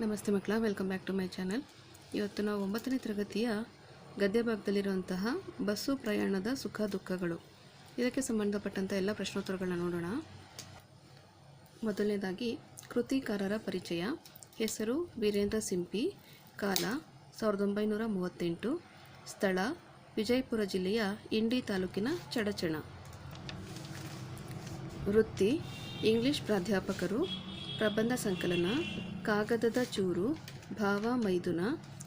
ನಮಸ್ತೆ ಮಕ್ಕಳ welcome back to my channel ಇವತ್ತು ನಾವು ಒಂಬತ್ತನೇ ತರಗತಿಯ ಗದ್ಯ ಭಾಗದಲ್ಲಿರುವಂತಹ ಬಸ್ಸು ಪ್ರಯಾಣದ ಸುಖ ದುಃಖಗಳು. ಇದಕ್ಕೆ ಸಂಬಂಧಪಟ್ಟಂಥ ಎಲ್ಲ ಪ್ರಶ್ನೋತ್ತರಗಳನ್ನ ನೋಡೋಣ. ಮೊದಲನೇದಾಗಿ, ಕೃತಿಕಾರರ ಪರಿಚಯ. ಹೆಸರು ವೀರೇಂದ್ರ ಸಿಂಪಿ. ಕಾಲ, ಸಾವಿರದ ಒಂಬೈನೂರ ಮೂವತ್ತೆಂಟು. ಸ್ಥಳ, ವಿಜಯಪುರ ಜಿಲ್ಲೆಯ ಇಂಡಿ ತಾಲೂಕಿನ ಚಡಚಣ. ವೃತ್ತಿ, ಇಂಗ್ಲಿಷ್ ಪ್ರಾಧ್ಯಾಪಕರು. ಪ್ರಬಂಧ ಸಂಕಲನ, ಕಾಗದದ ಚೂರು, ಭಾವ ಮೈದುನ,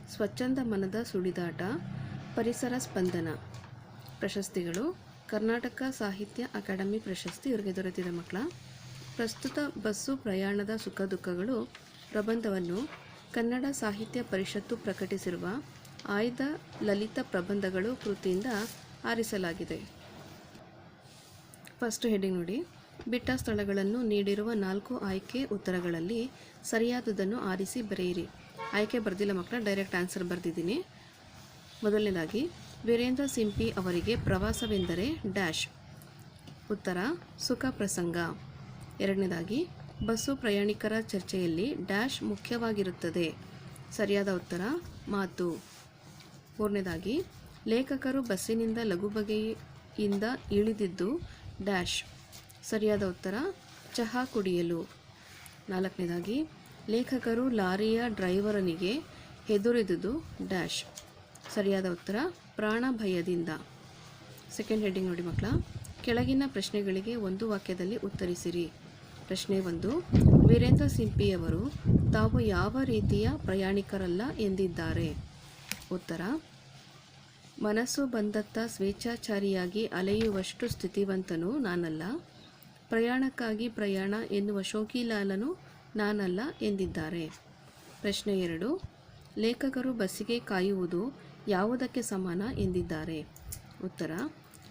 ಸ್ವಚ್ಛಂದ ಮನದ ಸುಳಿದಾಟ, ಪರಿಸರ ಸ್ಪಂದನ. ಪ್ರಶಸ್ತಿಗಳು, ಕರ್ನಾಟಕ ಸಾಹಿತ್ಯ ಅಕಾಡೆಮಿ ಪ್ರಶಸ್ತಿ ಇವರಿಗೆ ದೊರೆತಿದೆ ಮಕ್ಕಳ. ಪ್ರಸ್ತುತ ಬಸ್ಸು ಪ್ರಯಾಣದ ಸುಖ ದುಃಖಗಳು, ಪ್ರಬಂಧವನ್ನು ಕನ್ನಡ ಸಾಹಿತ್ಯ ಪರಿಷತ್ತು ಪ್ರಕಟಿಸಿರುವ ಆಯ್ದ ಲಲಿತ ಪ್ರಬಂಧಗಳು ಕೃತಿಯಿಂದ ಆರಿಸಲಾಗಿದೆ. ಫಸ್ಟ್ ಹೆಡಿಂಗ್ ನೋಡಿ. ಬಿಟ್ಟ ಸ್ಥಳಗಳನ್ನು ನೀಡಿರುವ ನಾಲ್ಕು ಆಯ್ಕೆ ಉತ್ತರಗಳಲ್ಲಿ ಸರಿಯಾದದನ್ನು ಆರಿಸಿ ಬರೆಯಿರಿ. ಆಯ್ಕೆ ಬರೆದಿಲ್ಲ ಮಕ್ಕಳ, ಡೈರೆಕ್ಟ್ ಆನ್ಸರ್ ಬರೆದಿದ್ದೀನಿ. ಮೊದಲನೇದಾಗಿ, ವೀರೇಂದ್ರ ಸಿಂಪಿ ಅವರಿಗೆ ಪ್ರವಾಸವೆಂದರೆ ಡ್ಯಾಶ್. ಉತ್ತರ, ಸುಖ ಪ್ರಸಂಗ. ಎರಡನೇದಾಗಿ, ಬಸ್ಸು ಪ್ರಯಾಣಿಕರ ಚರ್ಚೆಯಲ್ಲಿ ಡ್ಯಾಶ್ ಮುಖ್ಯವಾಗಿರುತ್ತದೆ. ಸರಿಯಾದ ಉತ್ತರ, ಮಾತು. ಮೂರನೇದಾಗಿ, ಲೇಖಕರು ಬಸ್ಸಿನಿಂದ ಲಘು ಬಗೆಯಿಂದ ಇಳಿದಿದ್ದು ಡ್ಯಾಶ್. ಸರಿಯಾದ ಉತ್ತರ, ಚಹಾ ಕುಡಿಯಲು. ನಾಲ್ಕನೇದಾಗಿ, ಲೇಖಕರು ಲಾರಿಯ ಡ್ರೈವರನಿಗೆ ಹೆದುರಿದುದು ಡ್ಯಾಶ್. ಸರಿಯಾದ ಉತ್ತರ, ಪ್ರಾಣ ಭಯದಿಂದ. ಸೆಕೆಂಡ್ ಹೆಡ್ಡಿಂಗ್ ನೋಡಿ ಮಕ್ಕಳ, ಕೆಳಗಿನ ಪ್ರಶ್ನೆಗಳಿಗೆ ಒಂದು ವಾಕ್ಯದಲ್ಲಿ ಉತ್ತರಿಸಿರಿ. ಪ್ರಶ್ನೆ ಒಂದು, ವೀರೇಂದ್ರ ಸಿಂಪಿಯವರು ತಾವು ಯಾವ ರೀತಿಯ ಪ್ರಯಾಣಿಕರಲ್ಲ ಎಂದಿದ್ದಾರೆ? ಉತ್ತರ, ಮನಸ್ಸು ಬಂದತ್ತ ಸ್ವೇಚ್ಛಾಚಾರಿಯಾಗಿ ಅಲೆಯುವಷ್ಟು ಸ್ಥಿತಿವಂತನು ನಾನಲ್ಲ. ಪ್ರಯಾಣಕ್ಕಾಗಿ ಪ್ರಯಾಣ ಎನ್ನುವ ಶೋಕಿಲಾಲನು ನಾನಲ್ಲ ಎಂದಿದ್ದಾರೆ. ಪ್ರಶ್ನೆ ಎರಡು, ಲೇಖಕರು ಬಸ್ಸಿಗೆ ಕಾಯುವುದು ಯಾವುದಕ್ಕೆ ಸಮಾನ ಎಂದಿದ್ದಾರೆ? ಉತ್ತರ,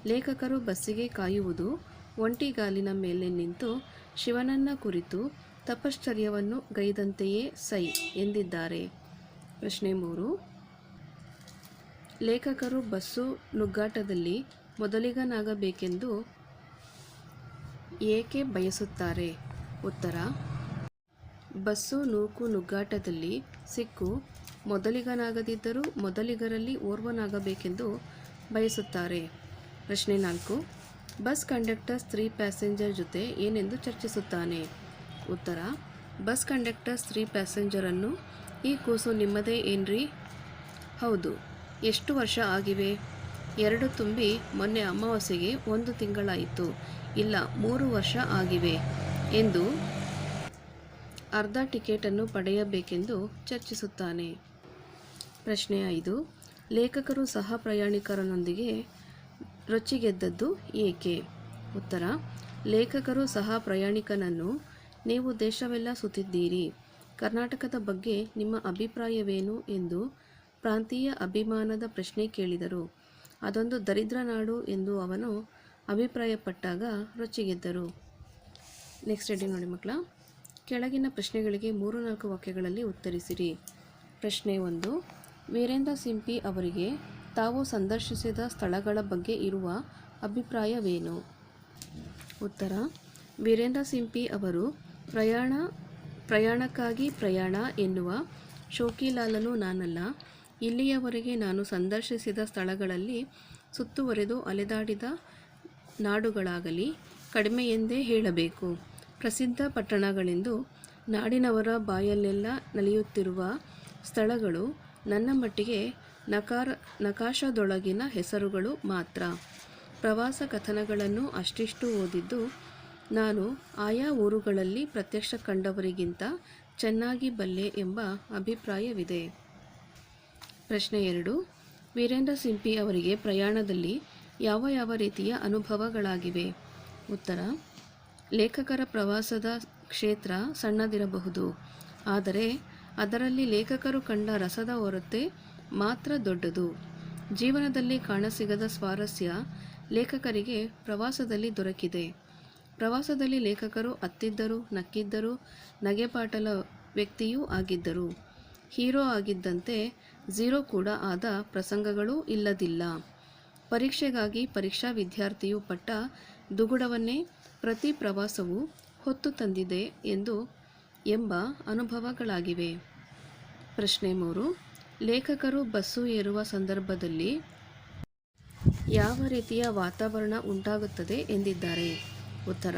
ಲೇಖಕರು ಬಸ್ಸಿಗೆ ಕಾಯುವುದು ಒಂಟಿಗಾಲಿನ ಮೇಲೆ ನಿಂತು ಶಿವನನ್ನ ಕುರಿತು ತಪಶ್ಚರ್ಯವನ್ನು ಗೈದಂತೆಯೇ ಸೈ ಎಂದಿದ್ದಾರೆ. ಪ್ರಶ್ನೆ ಮೂರು, ಲೇಖಕರು ಬಸ್ಸು ನುಗ್ಗಾಟದಲ್ಲಿ ಮೊದಲಿಗನಾಗಬೇಕೆಂದು ಏಕೆ ಬಯಸುತ್ತಾರೆ? ಉತ್ತರ. ಬಸ್ಸು ನೂಕು ನುಗ್ಗಾಟದಲ್ಲಿ ಸಿಕ್ಕು. ಮೊದಲಿಗನಾಗದಿದ್ದರೂ ಮೊದಲಿಗರಲ್ಲಿ ಓರ್ವನಾಗಬೇಕೆಂದು ಬಯಸುತ್ತಾರೆ. ಪ್ರಶ್ನೆ ನಾಲ್ಕು. ಬಸ್ ಕಂಡಕ್ಟರ್ ಸ್ತ್ರೀ ಪ್ಯಾಸೆಂಜರ್ ಜೊತೆ ಏನೆಂದು ಚರ್ಚಿಸುತ್ತಾನೆ? ಉತ್ತರ. ಬಸ್ ಕಂಡಕ್ಟರ್ ಸ್ತ್ರೀ ಪ್ಯಾಸೆಂಜರನ್ನು ಈ ಕೂಸು ನಿಮ್ಮದೇ ಏನ್ರಿ? ಹೌದು. ಎಷ್ಟು ವರ್ಷ ಆಗಿವೆ? ಎರಡು ತುಂಬಿ ಮೊನ್ನೆ ಅಮಾವಾಸ್ಯೆಗೆ ಒಂದು ತಿಂಗಳಾಯಿತು. ಇಲ್ಲ, ಮೂರು ವರ್ಷ ಆಗಿವೆ ಎಂದು ಅರ್ಧ ಟಿಕೆಟನ್ನು ಪಡೆಯಬೇಕೆಂದು ಚರ್ಚಿಸುತ್ತಾನೆ. ಪ್ರಶ್ನೆ ಐದು, ಲೇಖಕರು ಸಹ ಪ್ರಯಾಣಿಕರನೊಂದಿಗೆ ರೊಚ್ಚಿಗೆದ್ದದ್ದು ಏಕೆ? ಉತ್ತರ, ಲೇಖಕರು ಸಹ ಪ್ರಯಾಣಿಕನನ್ನು, ನೀವು ದೇಶವೆಲ್ಲ ಸುತ್ತಿದ್ದೀರಿ, ಕರ್ನಾಟಕದ ಬಗ್ಗೆ ನಿಮ್ಮ ಅಭಿಪ್ರಾಯವೇನು ಎಂದು ಪ್ರಾಂತೀಯ ಅಭಿಮಾನದ ಪ್ರಶ್ನೆ ಕೇಳಿದರು. ಅದೊಂದು ದರಿದ್ರ ನಾಡು ಎಂದು ಅವನು ಅಭಿಪ್ರಾಯಪಟ್ಟಾಗ ರೊಚ್ಚಿಗೆದ್ದರು. ನೆಕ್ಸ್ಟ್ ಹೇಳಿ ನೋಡಿ ಮಕ್ಕಳ. ಕೆಳಗಿನ ಪ್ರಶ್ನೆಗಳಿಗೆ ಮೂರು ನಾಲ್ಕು ವಾಕ್ಯಗಳಲ್ಲಿ ಉತ್ತರಿಸಿರಿ. ಪ್ರಶ್ನೆ ಒಂದು, ವೀರೇಂದ್ರ ಸಿಂಪಿ ಅವರಿಗೆ ತಾವು ಸಂದರ್ಶಿಸಿದ ಸ್ಥಳಗಳ ಬಗ್ಗೆ ಇರುವ ಅಭಿಪ್ರಾಯವೇನು? ಉತ್ತರ, ವೀರೇಂದ್ರ ಸಿಂಪಿ ಅವರು ಪ್ರಯಾಣ, ಪ್ರಯಾಣಕ್ಕಾಗಿ ಪ್ರಯಾಣ ಎನ್ನುವ ಶೋಕಿಲಾಲನು ನಾನಲ್ಲ ಇಲ್ಲಿಯವರೆಗೆ ನಾನು ಸಂದರ್ಶಿಸಿದ ಸ್ಥಳಗಳಲ್ಲಿ ಸುತ್ತುವರೆದು ಅಲೆದಾಡಿದ ನಾಡುಗಳಾಗಲಿ ಕಡಿಮೆ ಎಂದೇ ಹೇಳಬೇಕು. ಪ್ರಸಿದ್ಧ ಪಟ್ಟಣಗಳೆಂದು ನಾಡಿನವರ ಬಾಯಲ್ಲೆಲ್ಲ ನಲಿಯುತ್ತಿರುವ ಸ್ಥಳಗಳು ನನ್ನ ಮಟ್ಟಿಗೆ ನಕಾರ ನಕಾಶದೊಳಗಿನ ಹೆಸರುಗಳು ಮಾತ್ರ. ಪ್ರವಾಸ ಕಥನಗಳನ್ನು ಅಷ್ಟಿಷ್ಟು ಓದಿದ್ದು ನಾನು ಆಯಾ ಊರುಗಳಲ್ಲಿ ಪ್ರತ್ಯಕ್ಷ ಕಂಡವರಿಗಿಂತ ಚೆನ್ನಾಗಿ ಬಲ್ಲೆ ಎಂಬ ಅಭಿಪ್ರಾಯವಿದೆ. ಪ್ರಶ್ನೆ ಎರಡು. ವೀರೇಂದ್ರ ಸಿಂಪಿ ಅವರಿಗೆ ಪ್ರಯಾಣದಲ್ಲಿ ಯಾವ ಯಾವ ರೀತಿಯ ಅನುಭವಗಳಾಗಿವೆ? ಉತ್ತರ. ಲೇಖಕರ ಪ್ರವಾಸದ ಕ್ಷೇತ್ರ ಸಣ್ಣದಿರಬಹುದು. ಆದರೆ ಅದರಲ್ಲಿ ಲೇಖಕರು ಕಂಡ ರಸದ ಹೊರತೆ ಮಾತ್ರ ದೊಡ್ಡದು. ಜೀವನದಲ್ಲಿ ಕಾಣಸಿಗದ ಸ್ವಾರಸ್ಯ ಲೇಖಕರಿಗೆ ಪ್ರವಾಸದಲ್ಲಿ ದೊರಕಿದೆ. ಪ್ರವಾಸದಲ್ಲಿ ಲೇಖಕರು ಅತ್ತಿದ್ದರು, ನಕ್ಕಿದ್ದರು, ನಗೆಪಾಟಲ ವ್ಯಕ್ತಿಯೂ ಆಗಿದ್ದರು. ಹೀರೋ ಆಗಿದ್ದಂತೆ ಝೀರೋ ಕೂಡ ಆದ ಪ್ರಸಂಗಗಳೂ ಇಲ್ಲದಿಲ್ಲ. ಪರೀಕ್ಷೆಗಾಗಿ ಪರೀಕ್ಷಾ ವಿದ್ಯಾರ್ಥಿಯು ಪಟ್ಟ ದುಗುಡವನ್ನೇ ಪ್ರತಿ ಪ್ರವಾಸವು ಹೊತ್ತು ತಂದಿದೆ ಎಂದು ಎಂಬ ಅನುಭವಗಳಾಗಿವೆ. ಪ್ರಶ್ನೆ ಮೂರು. ಲೇಖಕರು ಬಸ್ಸು ಏರುವ ಸಂದರ್ಭದಲ್ಲಿ ಯಾವ ರೀತಿಯ ವಾತಾವರಣ ಉಂಟಾಗುತ್ತದೆ ಎಂದಿದ್ದಾರೆ? ಉತ್ತರ.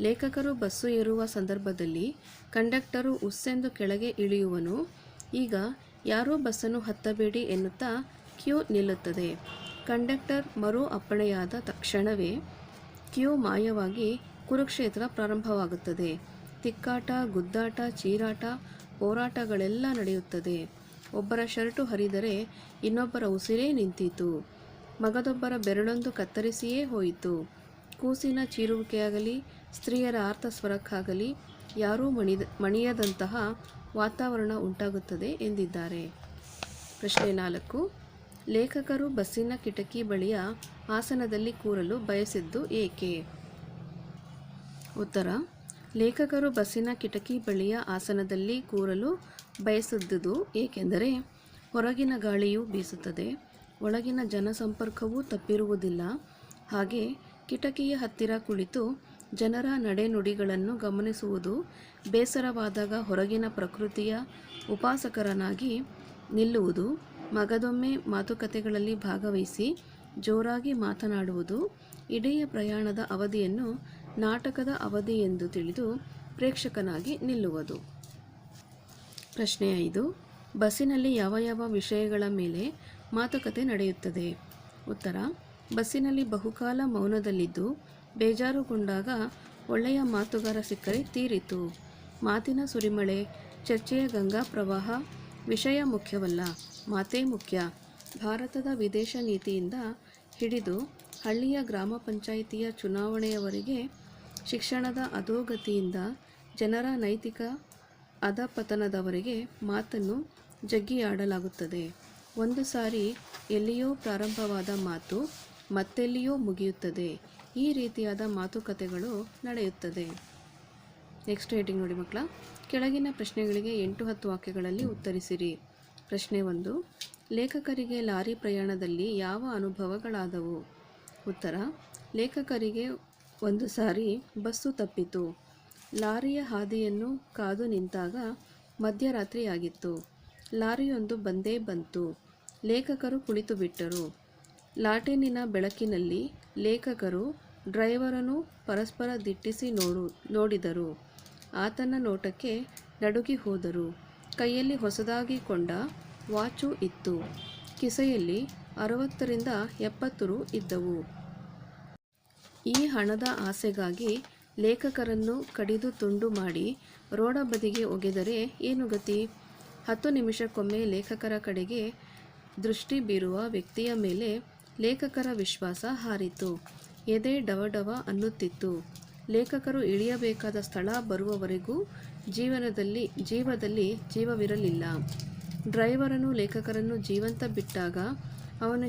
ಲೇಖಕರು ಬಸ್ಸು ಏರುವ ಸಂದರ್ಭದಲ್ಲಿ ಕಂಡಕ್ಟರು ಉಸ್ಸೆಂದು ಕೆಳಗೆ ಇಳಿಯುವನು ಈಗ ಯಾರೂ ಬಸ್ಸನ್ನು ಹತ್ತಬೇಡಿ ಎನ್ನುತ್ತಾ ಕ್ಯೂ ನಿಲ್ಲುತ್ತದೆ. ಕಂಡಕ್ಟರ್ ಮರು ಅಪ್ಪಣೆಯಾದ ತಕ್ಷಣವೇ ಕ್ಯೂ ಮಾಯವಾಗಿ ಕುರುಕ್ಷೇತ್ರ ಪ್ರಾರಂಭವಾಗುತ್ತದೆ. ತಿಕ್ಕಾಟ, ಗುದ್ದಾಟ, ಚೀರಾಟ, ಹೋರಾಟಗಳೆಲ್ಲ ನಡೆಯುತ್ತದೆ. ಒಬ್ಬರ ಶರ್ಟು ಹರಿದರೆ ಇನ್ನೊಬ್ಬರ ಉಸಿರೇ ನಿಂತಿತು. ಮಗದೊಬ್ಬರ ಬೆರಳೊಂದು ಕತ್ತರಿಸಿಯೇ ಹೋಯಿತು. ಕೂಸಿನ ಚೀರುವಿಕೆಯಾಗಲಿ, ಸ್ತ್ರೀಯರ ಆರ್ತಸ್ವರಕ್ಕಾಗಲಿ ಯಾರೂ ಮಣಿದ ಮಣಿಯದಂತಹ ವಾತಾವರಣ ಉಂಟಾಗುತ್ತದೆ ಎಂದಿದ್ದಾರೆ. ಪ್ರಶ್ನೆ ನಾಲ್ಕು. ಲೇಖಕರು ಬಸ್ಸಿನ ಕಿಟಕಿ ಬಳಿಯ ಆಸನದಲ್ಲಿ ಕೂರಲು ಬಯಸಿದ್ದು ಏಕೆ? ಉತ್ತರ. ಲೇಖಕರು ಬಸ್ಸಿನ ಕಿಟಕಿ ಬಳಿಯ ಆಸನದಲ್ಲಿ ಕೂರಲು ಬಯಸಿದ್ದುದು ಏಕೆಂದರೆ ಹೊರಗಿನ ಗಾಳಿಯು ಬೀಸುತ್ತದೆ. ಒಳಗಿನ ಜನಸಂಪರ್ಕವೂ ತಪ್ಪಿರುವುದಿಲ್ಲ. ಹಾಗೆ ಕಿಟಕಿಯ ಹತ್ತಿರ ಕುಳಿತು ಜನರ ನಡೆನುಡಿಗಳನ್ನು ಗಮನಿಸುವುದು ಬೇಸರವಾದಾಗ ಹೊರಗಿನ ಪ್ರಕೃತಿಯ ಉಪಾಸಕರನಾಗಿ ನಿಲ್ಲುವುದು, ಮಗದೊಮ್ಮೆ ಮಾತುಕತೆಗಳಲ್ಲಿ ಭಾಗವಹಿಸಿ ಜೋರಾಗಿ ಮಾತನಾಡುವುದು ಇಡೀ ಪ್ರಯಾಣದ ಅವಧಿಯನ್ನು ನಾಟಕದ ಅವಧಿ ಎಂದು ತಿಳಿದು ಪ್ರೇಕ್ಷಕನಾಗಿ ನಿಲ್ಲುವುದು. ಪ್ರಶ್ನೆ ಐದು, ಬಸ್ಸಿನಲ್ಲಿ ಯಾವ ಯಾವ ವಿಷಯಗಳ ಮೇಲೆ ಮಾತುಕತೆ ನಡೆಯುತ್ತದೆ? ಉತ್ತರ, ಬಸ್ಸಿನಲ್ಲಿ ಬಹುಕಾಲ ಮೌನದಲ್ಲಿದ್ದು ಬೇಜಾರುಗೊಂಡಾಗ ಒಳ್ಳೆಯ ಮಾತುಗಾರ ಸಿಕ್ಕರೆ ತೀರಿತು. ಮಾತಿನ ಸುರಿಮಳೆ, ಚರ್ಚೆಯ ಗಂಗಾ ಪ್ರವಾಹ ವಿಷಯ ಮುಖ್ಯವಲ್ಲ, ಮಾತೇ ಮುಖ್ಯ. ಭಾರತದ ವಿದೇಶ ನೀತಿಯಿಂದ ಹಿಡಿದು ಹಳ್ಳಿಯ ಗ್ರಾಮ ಪಂಚಾಯಿತಿಯ ಚುನಾವಣೆಯವರೆಗೆ ಶಿಕ್ಷಣದ ಅಧೋಗತಿಯಿಂದ ಜನರ ನೈತಿಕ ಅಧಪತನದವರೆಗೆ ಮಾತನ್ನು ಜಗ್ಗಿಯಾಡಲಾಗುತ್ತದೆ. ಒಂದು ಸಾರಿ ಎಲ್ಲಿಯೋ ಪ್ರಾರಂಭವಾದ ಮಾತು ಮತ್ತೆಲ್ಲಿಯೋ ಮುಗಿಯುತ್ತದೆ. ಈ ರೀತಿಯಾದ ಮಾತುಕತೆಗಳು ನಡೆಯುತ್ತದೆ. ನೆಕ್ಸ್ಟ್ ರೇಟಿಂಗ್ ನೋಡಿ ಮಕ್ಕಳ, ಕೆಳಗಿನ ಪ್ರಶ್ನೆಗಳಿಗೆ ಎಂಟು ಹತ್ತು ವಾಕ್ಯಗಳಲ್ಲಿ ಉತ್ತರಿಸಿರಿ. ಪ್ರಶ್ನೆ ಒಂದು, ಲೇಖಕರಿಗೆ ಲಾರಿ ಪ್ರಯಾಣದಲ್ಲಿ ಯಾವ ಅನುಭವಗಳಾದವು? ಉತ್ತರ, ಲೇಖಕರಿಗೆ ಒಂದು ಸಾರಿ ಬಸ್ಸು ತಪ್ಪಿತು. ಲಾರಿಯ ಹಾದಿಯನ್ನು ಕಾದು ನಿಂತಾಗ ಮಧ್ಯರಾತ್ರಿಯಾಗಿತ್ತು ಲಾರಿಯೊಂದು ಬಂದೇ ಬಂತು. ಲೇಖಕರು ಕುಳಿತು ಬಿಟ್ಟರು ಲಾಟೇನಿನ ಬೆಳಕಿನಲ್ಲಿ ಲೇಖಕರು ಡ್ರೈವರನ್ನು ಪರಸ್ಪರ ದಿಟ್ಟಿಸಿ ನೋಡು, ನೋಡಿದರು. ಆತನ ನೋಟಕ್ಕೆ ನಡುಗಿ ಹೋದರು. ಕೈಯಲ್ಲಿ ಹೊಸದಾಗಿ ಕೊಂಡ ವಾಚು ಇತ್ತು. ಕಿಸೆಯಲ್ಲಿ ಅರವತ್ತರಿಂದ ಎಪ್ಪತ್ತು ರು ಇದ್ದವು. ಈ ಹಣದ ಆಸೆಗಾಗಿ ಲೇಖಕರನ್ನು ಕಡಿದು ತುಂಡು ಮಾಡಿ ರೋಡ ಬದಿಗೆ ಒಗೆದರೆ ಏನು ಗತಿ? ಹತ್ತು ನಿಮಿಷಕ್ಕೊಮ್ಮೆ ಲೇಖಕರ ಕಡೆಗೆ ದೃಷ್ಟಿ ಬೀರುವ ವ್ಯಕ್ತಿಯ ಮೇಲೆ ಲೇಖಕರ ವಿಶ್ವಾಸ ಹಾರಿತು. ಎದೆ ಡವಡವ ಅನ್ನುತ್ತಿತ್ತು. ಲೇಖಕರು ಇಳಿಯಬೇಕಾದ ಸ್ಥಳ ಬರುವವರೆಗೂ ಜೀವನದಲ್ಲಿ, ಜೀವದಲ್ಲಿ ಜೀವವಿರಲಿಲ್ಲ. ಡ್ರೈವರನು ಲೇಖಕರನ್ನು ಜೀವಂತ ಬಿಟ್ಟಾಗ ಅವನು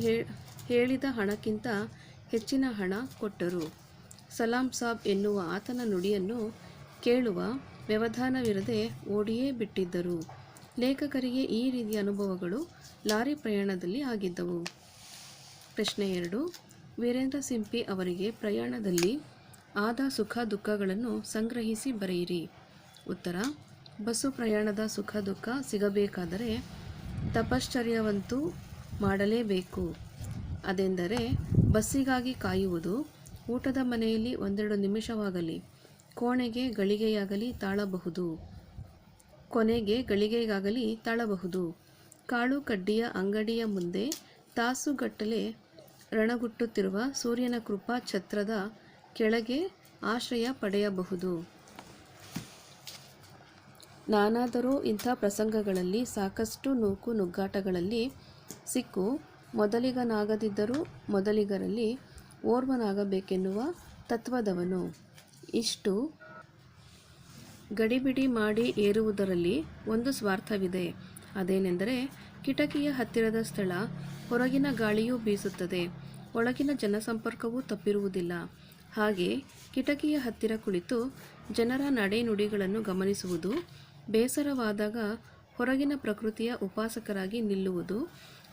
ಹೇಳಿದ ಹಣಕ್ಕಿಂತ ಹೆಚ್ಚಿನ ಹಣ ಕೊಟ್ಟರು. ಸಲಾಂ ಸಾಬ್ ಎನ್ನುವ ಆತನ ನುಡಿಯನ್ನು ಕೇಳುವ ವ್ಯವಧಾನವಿರದೆ ಓಡಿಯೇ ಬಿಟ್ಟಿದ್ದರು. ಲೇಖಕರಿಗೆ ಈ ರೀತಿಯ ಅನುಭವಗಳು ಲಾರಿ ಪ್ರಯಾಣದಲ್ಲಿ ಆಗಿದ್ದವು. ಪ್ರಶ್ನೆ ಎರಡು ವೀರೇಂದ್ರ ಸಿಂಪಿ ಅವರಿಗೆ ಪ್ರಯಾಣದಲ್ಲಿ ಆದ ಸುಖ ದುಃಖಗಳನ್ನು ಸಂಗ್ರಹಿಸಿ ಬರೆಯಿರಿ. ಉತ್ತರ, ಬಸ್ಸು ಪ್ರಯಾಣದ ಸುಖ ದುಃಖ ಸಿಗಬೇಕಾದರೆ ತಪಶ್ಚರ್ಯವಂತೂ ಮಾಡಲೇಬೇಕು. ಅದೆಂದರೆ ಬಸ್ಸಿಗಾಗಿ ಕಾಯುವುದು, ಊಟದ ಮನೆಯಲ್ಲಿ ಒಂದೆರಡು ನಿಮಿಷವಾಗಲಿ, ಕೋಣೆಗೆ ಗಳಿಗೆಯಾಗಲಿ ತಾಳಬಹುದು. ಕೊನೆಗೆ ಗಳಿಗೆಗಾಗಲಿ ತಾಳಬಹುದು. ಕಾಳು ಕಡ್ಡಿಯ ಅಂಗಡಿಯ ಮುಂದೆ ತಾಸುಗಟ್ಟಲೆ ರಣಗುಟ್ಟುತ್ತಿರುವ ಸೂರ್ಯನ ಕೃಪಾ ಛತ್ರದ ಕೆಳಗೆ ಆಶ್ರಯ ಪಡೆಯಬಹುದು. ನಾನಾದರೂ ಇಂಥ ಪ್ರಸಂಗಗಳಲ್ಲಿ ಸಾಕಷ್ಟು ನೂಕು ನುಗ್ಗಾಟಗಳಲ್ಲಿ ಸಿಕ್ಕು. ಮೊದಲಿಗನಾಗದಿದ್ದರೂ ಮೊದಲಿಗರಲ್ಲಿ ಓರ್ವನಾಗಬೇಕೆನ್ನುವ ತತ್ವದವನು. ಇಷ್ಟು. ಗಡಿಬಿಡಿ ಮಾಡಿ ಏರುವುದರಲ್ಲಿ ಒಂದು ಸ್ವಾರ್ಥವಿದೆ. ಅದೇನೆಂದರೆ ಕಿಟಕಿಯ ಹತ್ತಿರದ ಸ್ಥಳ ಹೊರಗಿನ ಗಾಳಿಯೂ ಬೀಸುತ್ತದೆ. ಒಳಗಿನ ಜನಸಂಪರ್ಕವೂ ತಪ್ಪಿರುವುದಿಲ್ಲ. ಹಾಗೆ ಕಿಟಕಿಯ ಹತ್ತಿರ ಕುಳಿತು ಜನರ ನಡೆನುಡಿಗಳನ್ನು ಗಮನಿಸುವುದು, ಬೇಸರವಾದಾಗ ಹೊರಗಿನ ಪ್ರಕೃತಿಯ ಉಪಾಸಕರಾಗಿ ನಿಲ್ಲುವುದು,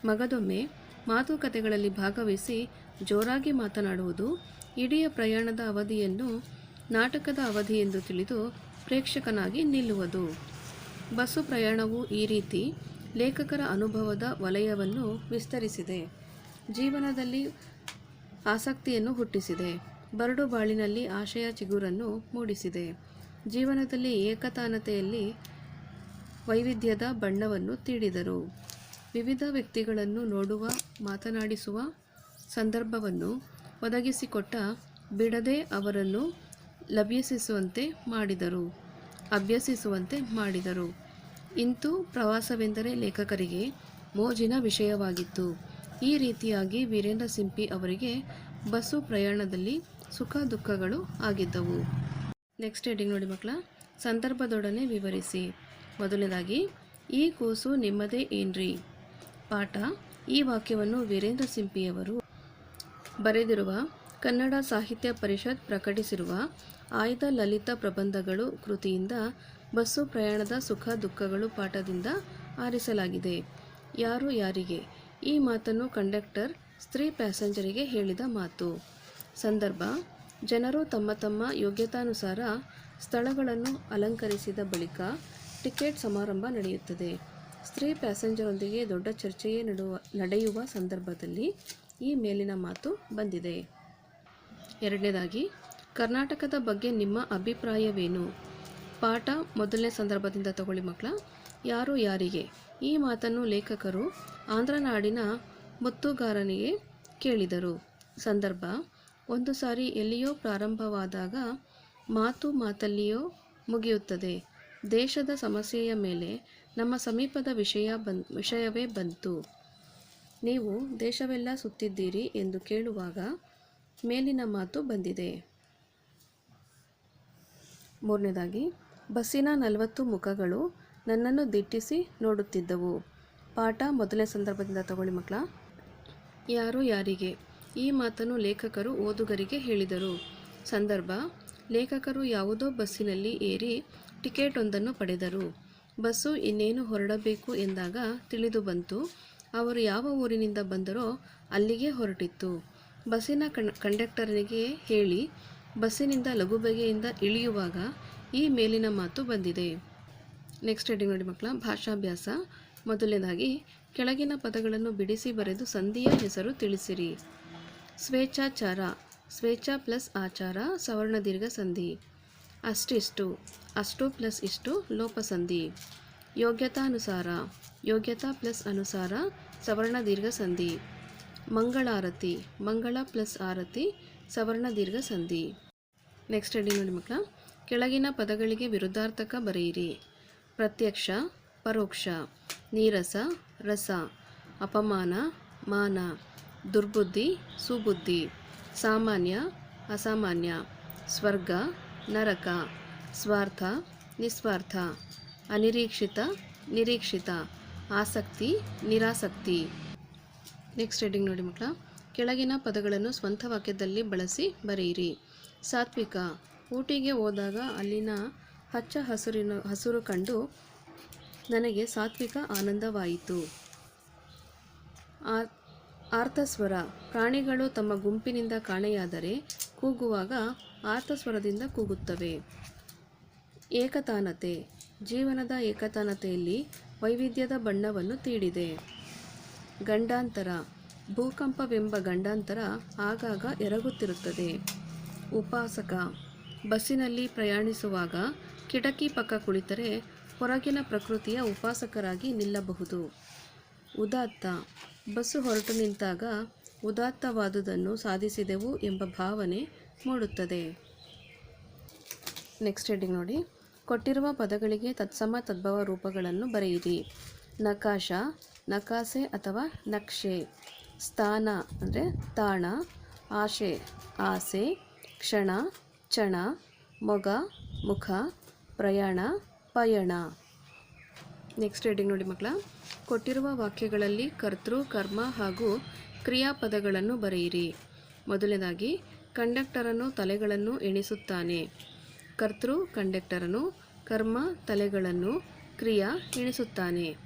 ಮಗದೊಮ್ಮೆ ಮಾತುಕತೆಗಳಲ್ಲಿ ಭಾಗವಹಿಸಿ ಜೋರಾಗಿ ಮಾತನಾಡುವುದು, ಇಡೀ ಪ್ರಯಾಣದ ಅವಧಿಯನ್ನು ನಾಟಕದ ಅವಧಿ ಎಂದು ತಿಳಿದು ಪ್ರೇಕ್ಷಕನಾಗಿ ನಿಲ್ಲುವುದು. ಬಸ್ಸು ಪ್ರಯಾಣವು ಈ ರೀತಿ ಲೇಖಕರ ಅನುಭವದ ವಲಯವನ್ನು ವಿಸ್ತರಿಸಿದೆ. ಜೀವನದಲ್ಲಿ ಆಸಕ್ತಿಯನ್ನು ಹುಟ್ಟಿಸಿದೆ. ಬರಡು ಬಾಳಿನಲ್ಲಿ ಆಶಯ ಚಿಗುರನ್ನು ಮೂಡಿಸಿದೆ. ಜೀವನದಲ್ಲಿ ಏಕತಾನತೆಯಲ್ಲಿ ವೈವಿಧ್ಯದ ಬಣ್ಣವನ್ನು ತೀಡಿದರು. ವಿವಿಧ ವ್ಯಕ್ತಿಗಳನ್ನು ನೋಡುವ, ಮಾತನಾಡಿಸುವ ಸಂದರ್ಭವನ್ನು ಒದಗಿಸಿಕೊಟ್ಟ ಬಿಡದೆ ಅವರನ್ನು ಲಭ್ಯಸಿಸುವಂತೆ ಮಾಡಿದರು, ಅಭ್ಯಸಿಸುವಂತೆ ಮಾಡಿದರು. ಇಂತೂ ಪ್ರವಾಸವೆಂದರೆ ಲೇಖಕರಿಗೆ ಮೋಜಿನ ವಿಷಯವಾಗಿತ್ತು. ಈ ರೀತಿಯಾಗಿ ವೀರೇಂದ್ರ ಸಿಂಪಿ ಅವರಿಗೆ ಬಸ್ಸು ಪ್ರಯಾಣದಲ್ಲಿ ಸುಖ ದುಃಖಗಳು ಆಗಿದ್ದವು. ನೆಕ್ಸ್ಟ್ ಹೆಡಿಂಗ್ ನೋಡಿ ಮಕ್ಕಳ. ಸಂದರ್ಭದೊಡನೆ ವಿವರಿಸಿ. ಮೊದಲನೇದಾಗಿ, ಈ ಕೂಸು ನಿಮ್ಮದೇ ಏನ್ರಿ? ಪಾಠ, ಈ ವಾಕ್ಯವನ್ನು ವೀರೇಂದ್ರ ಸಿಂಪಿಯವರು ಬರೆದಿರುವ ಕನ್ನಡ ಸಾಹಿತ್ಯ ಪರಿಷತ್ ಪ್ರಕಟಿಸಿರುವ ಆಯ್ದ ಲಲಿತ ಪ್ರಬಂಧಗಳು ಕೃತಿಯಿಂದ ಬಸ್ಸು ಪ್ರಯಾಣದ ಸುಖ ದುಃಖಗಳು ಪಾಠದಿಂದ ಆರಿಸಲಾಗಿದೆ. ಯಾರು ಯಾರಿಗೆ? ಈ ಮಾತನ್ನು ಕಂಡಕ್ಟರ್, ಸ್ತ್ರೀ ಪ್ಯಾಸೆಂಜರಿಗೆ ಹೇಳಿದ ಮಾತು. ಸಂದರ್ಭ, ಜನರು ತಮ್ಮ ತಮ್ಮ ಯೋಗ್ಯತಾನುಸಾರ ಸ್ಥಳಗಳನ್ನು ಅಲಂಕರಿಸಿದ ಬಳಿಕ ಟಿಕೆಟ್ ಸಮಾರಂಭ ನಡೆಯುತ್ತದೆ. ಸ್ತ್ರೀ ಪ್ಯಾಸೆಂಜರೊಂದಿಗೆ ದೊಡ್ಡ ಚರ್ಚೆಯೇ ನಡುವ, ನಡೆಯುವ ಸಂದರ್ಭದಲ್ಲಿ ಈ ಮೇಲಿನ ಮಾತು ಬಂದಿದೆ. ಎರಡನೇದಾಗಿ, ಕರ್ನಾಟಕದ ಬಗ್ಗೆ ನಿಮ್ಮ ಅಭಿಪ್ರಾಯವೇನು? ಪಾಠ ಮೊದಲನೇ ಸಂದರ್ಭದಿಂದ ತಗೊಳ್ಳಿ ಮಕ್ಕಳ. ಯಾರು ಯಾರಿಗೆ? ಈ ಮಾತನ್ನು ಲೇಖಕರು ಆಂಧ್ರನಾಡಿನ ಮುತ್ತುಗಾರನಿಗೆ ಕೇಳಿದರು. ಸಂದರ್ಭ, ಒಂದು ಸಾರಿ ಎಲ್ಲಿಯೋ ಪ್ರಾರಂಭವಾದಾಗ ಮಾತು ಮಾತಲ್ಲಿಯೋ ಮುಗಿಯುತ್ತದೆ. ದೇಶದ ಸಮಸ್ಯೆಯ ಮೇಲೆ ನಮ್ಮ ಸಮೀಪದ ವಿಷಯ ಬನ್, ವಿಷಯವೇ ಬಂತು. ನೀವು ದೇಶವೆಲ್ಲ ಸುತ್ತಿದ್ದೀರಿ ಎಂದು ಕೇಳುವಾಗ ಮೇಲಿನ ಮಾತು ಬಂದಿದೆ. ಮೂರನೇದಾಗಿ, ಬಸ್ಸಿನ ನಲವತ್ತು ಮುಖಗಳು ನನ್ನನ್ನು ದಿಟ್ಟಿಸಿ ನೋಡುತ್ತಿದ್ದವು. ಪಾಠ ಮೊದಲನೇ ಸಂದರ್ಭದಿಂದ ತಗೊಳ್ಳಿ ಮಕ್ಕಳ. ಯಾರು ಯಾರಿಗೆ? ಈ ಮಾತನ್ನು ಲೇಖಕರು ಓದುಗರಿಗೆ ಹೇಳಿದರು. ಸಂದರ್ಭ, ಲೇಖಕರು ಯಾವುದೋ ಬಸ್ಸಿನಲ್ಲಿ ಏರಿ ಟಿಕೆಟ್ ಒಂದನ್ನು ಪಡೆದರು. ಬಸ್ಸು ಇನ್ನೇನು ಹೊರಡಬೇಕು ಎಂದಾಗ ತಿಳಿದು ಬಂತು. ಅವರು ಯಾವ ಊರಿನಿಂದ ಬಂದರೋ ಅಲ್ಲಿಗೆ ಹೊರಟಿತ್ತು. ಬಸ್ಸಿನ ಕಂಡಕ್ಟರ್ನಿಗೆ ಹೇಳಿ, ಬಸ್ಸಿನಿಂದ ಲಘುಬಗೆಯಿಂದ ಇಳಿಯುವಾಗ ಈ ಮೇಲಿನ ಮಾತು ಬಂದಿದೆ. ನೆಕ್ಸ್ಟ್ ಹೆಡಿಂಗ್ ನೋಡಿ ಮಕ್ಕಳ, ಭಾಷಾಭ್ಯಾಸ. ಮೊದಲನೇದಾಗಿ, ಕೆಳಗಿನ ಪದಗಳನ್ನು ಬಿಡಿಸಿ ಬರೆದು ಸಂಧಿಯ ಹೆಸರು ತಿಳಿಸಿರಿ. ಸ್ವೇಚ್ಛಾಚಾರ, ಸ್ವೇಚ್ಛಾ ಪ್ಲಸ್ ಆಚಾರ, ಸವರ್ಣ ದೀರ್ಘ ಸಂಧಿ. ಅಷ್ಟಿಷ್ಟು ಅಷ್ಟು ಪ್ಲಸ್ ಇಷ್ಟು ಲೋಪಸಂಧಿ ಯೋಗ್ಯತಾನುಸಾರ, ಯೋಗ್ಯತಾ ಪ್ಲಸ್ ಅನುಸಾರ ಸವರ್ಣ ದೀರ್ಘ ಸಂಧಿ. ಮಂಗಳಾರತಿ, ಮಂಗಳ ಪ್ಲಸ್ ಆರತಿ, ಸವರ್ಣ ದೀರ್ಘ ಸಂಧಿ. ನೆಕ್ಸ್ಟ್ ಹೆಡಿಂಗ್ ನೋಡಿ ಮಕ್ಕಳ, ಕೆಳಗಿನ ಪದಗಳಿಗೆ ವಿರುದ್ಧಾರ್ಥಕ ಬರೆಯಿರಿ. ಪ್ರತ್ಯಕ್ಷ, ಪರೋಕ್ಷ, ನೀರಸ, ರಸ, ಅಪಮಾನ, ಮಾನ, ದುರ್ಬುದ್ಧಿ, ಸುಬುದ್ಧಿ, ಸಾಮಾನ್ಯ, ಅಸಾಮಾನ್ಯ, ಸ್ವರ್ಗ, ನರಕ, ಸ್ವಾರ್ಥ, ನಿಸ್ವಾರ್ಥ, ಅನಿರೀಕ್ಷಿತ, ನಿರೀಕ್ಷಿತ, ಆಸಕ್ತಿ, ನಿರಾಸಕ್ತಿ. ನೆಕ್ಸ್ಟ್ ರೀಡಿಂಗ್ ನೋಡಿ ಮಕ್ಕಳ. ಕೆಳಗಿನ ಪದಗಳನ್ನು ಸ್ವಂತ ವಾಕ್ಯದಲ್ಲಿ ಬಳಸಿ ಬರೆಯಿರಿ. ಸಾತ್ವಿಕ, ಊಟಿಗೆ ಹೋದಾಗ ಅಲ್ಲಿನ ಹಚ್ಚ ಹಸುರಿನ ಹಸುರು ಕಂಡು ನನಗೆ ಸಾತ್ವಿಕ ಆನಂದವಾಯಿತು. ಆರ್ ಆರ್ತಸ್ವರ, ಪ್ರಾಣಿಗಳು ತಮ್ಮ ಗುಂಪಿನಿಂದ ಕಾಣೆಯಾದರೆ ಕೂಗುವಾಗ ಆರ್ತಸ್ವರದಿಂದ ಕೂಗುತ್ತವೆ. ಏಕತಾನತೆ, ಜೀವನದ ಏಕತಾನತೆಯಲ್ಲಿ ವೈವಿಧ್ಯದ ಬಣ್ಣವನ್ನು ತೀಡಿದೆ. ಗಂಡಾಂತರ, ಭೂಕಂಪವೆಂಬ ಗಂಡಾಂತರ ಆಗಾಗ ಎರಗುತ್ತಿರುತ್ತದೆ. ಉಪಾಸಕ, ಬಸ್ಸಿನಲ್ಲಿ ಪ್ರಯಾಣಿಸುವಾಗ ಕಿಟಕಿ ಪಕ್ಕ ಕುಳಿತರೆ ಹೊರಗಿನ ಪ್ರಕೃತಿಯ ಉಪಾಸಕರಾಗಿ ನಿಲ್ಲಬಹುದು. ಉದಾತ್ತ. ಬಸ್ಸು ಹೊರಟು ನಿಂತಾಗ ಉದಾತ್ತವಾದುದನ್ನು ಸಾಧಿಸಿದೆವು ಎಂಬ ಭಾವನೆ ಮೂಡುತ್ತದೆ. ನೆಕ್ಸ್ಟ್ ಹೆಡ್ಡಿಂಗ್ ನೋಡಿ. ಕೊಟ್ಟಿರುವ ಪದಗಳಿಗೆ ತತ್ಸಮ ತದ್ಭವ ರೂಪಗಳನ್ನು ಬರೆಯಿರಿ. ನಕಾಶ, ನಕಾಸೆ ಅಥವಾ ನಕ್ಷೆ. ಸ್ಥಾನ ಅಂದರೆ ತಾಣ, ಆಶೆ, ಆಸೆ, ಕ್ಷಣ, ಚಣ, ಮೊಗ, ಮುಖ ಪ್ರಯಾಣ, ಪಯಣ. ನೆಕ್ಸ್ಟ್ ಹೆಡಿಂಗ್ ನೋಡಿ ಮಕ್ಕಳ. ಕೊಟ್ಟಿರುವ ವಾಕ್ಯಗಳಲ್ಲಿ ಕರ್ತೃ, ಕರ್ಮ ಹಾಗೂ ಕ್ರಿಯಾಪದಗಳನ್ನು ಬರೆಯಿರಿ. ಮೊದಲನೇದಾಗಿ, ಕಂಡಕ್ಟರನ್ನು ತಲೆಗಳನ್ನು ಎಣಿಸುತ್ತಾನೆ. ಕರ್ತೃ, ಕಂಡಕ್ಟರನು ಕರ್ಮ, ತಲೆಗಳನ್ನು ಕ್ರಿಯಾ ಎಣಿಸುತ್ತಾನೆ.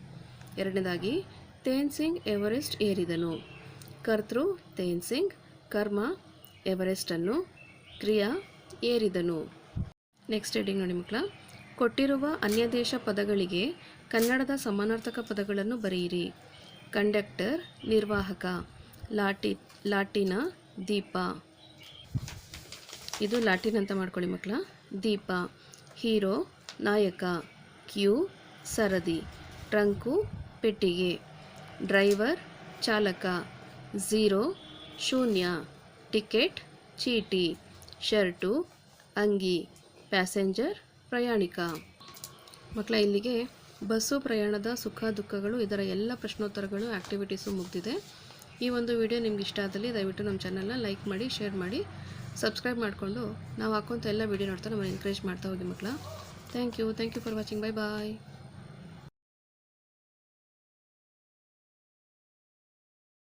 ಎರಡನೇದಾಗಿ ತೇನ್ ಸಿಂಗ್ ಎವರೆಸ್ಟ್ ಏರಿದನು. ಕರ್ತೃ ತೇನ್ ಸಿಂಗ್ ಕರ್ಮ ಎವರೆಸ್ಟನ್ನು ಕ್ರಿಯಾ ಏರಿದನು. ನೆಕ್ಸ್ಟ್ ಹೆಡಿಂಗ್ ನೋಡಿ ಮಕ್ಕಳ. ಕೊಟ್ಟಿರುವ ಅನ್ಯ ದೇಶ ಪದಗಳಿಗೆ ಕನ್ನಡದ ಸಮಾನಾರ್ಥಕ ಪದಗಳನ್ನು ಬರೆಯಿರಿ. ಕಂಡಕ್ಟರ್ ನಿರ್ವಾಹಕ. ಲಾಟಿ, ಲಾಟಿನ ದೀಪ. ಇದು ಲಾಟಿನ್ ಅಂತ ಮಾಡ್ಕೊಳ್ಳಿ ಮಕ್ಕಳ. ದೀಪ. ಹೀರೋ, ನಾಯಕ. ಕ್ಯೂ, ಸರದಿ. ಟ್ರಂಕು, ಪೆಟ್ಟಿಗೆ. ಡ್ರೈವರ್, ಚಾಲಕ. ಝೀರೋ, ಶೂನ್ಯ. ಟಿಕೆಟ್, ಚೀಟಿ. ಶರ್ಟು, ಅಂಗಿ. ಪ್ಯಾಸೆಂಜರ್ ಪ್ರಯಾಣಿಕ. ಮಕ್ಕಳ ಇಲ್ಲಿಗೆ ಬಸ್ಸು ಪ್ರಯಾಣದ ಸುಖ ದುಃಖಗಳು ಇದರ ಎಲ್ಲ ಪ್ರಶ್ನೋತ್ತರಗಳು ಆ್ಯಕ್ಟಿವಿಟೀಸು ಮುಗಿದಿದೆ. ಈ ಒಂದು ವಿಡಿಯೋ ನಿಮ್ಗೆ ಇಷ್ಟ ಆದಲ್ಲಿ ದಯವಿಟ್ಟು ನಮ್ಮ ಚಾನಲ್ನ ಲೈಕ್ ಮಾಡಿ ಶೇರ್ ಮಾಡಿ ಸಬ್ಸ್ಕ್ರೈಬ್ ಮಾಡಿಕೊಂಡು ನಾವು ಹಾಕೋಂಥ ಎಲ್ಲ ವಿಡಿಯೋ ನೋಡ್ತಾ ನಮ್ಮನ್ನು ಎನ್ಕರೇಜ್ ಮಾಡ್ತಾ ಹೋಗಿ ಮಕ್ಕಳ. Thank you thank you for watching bye bye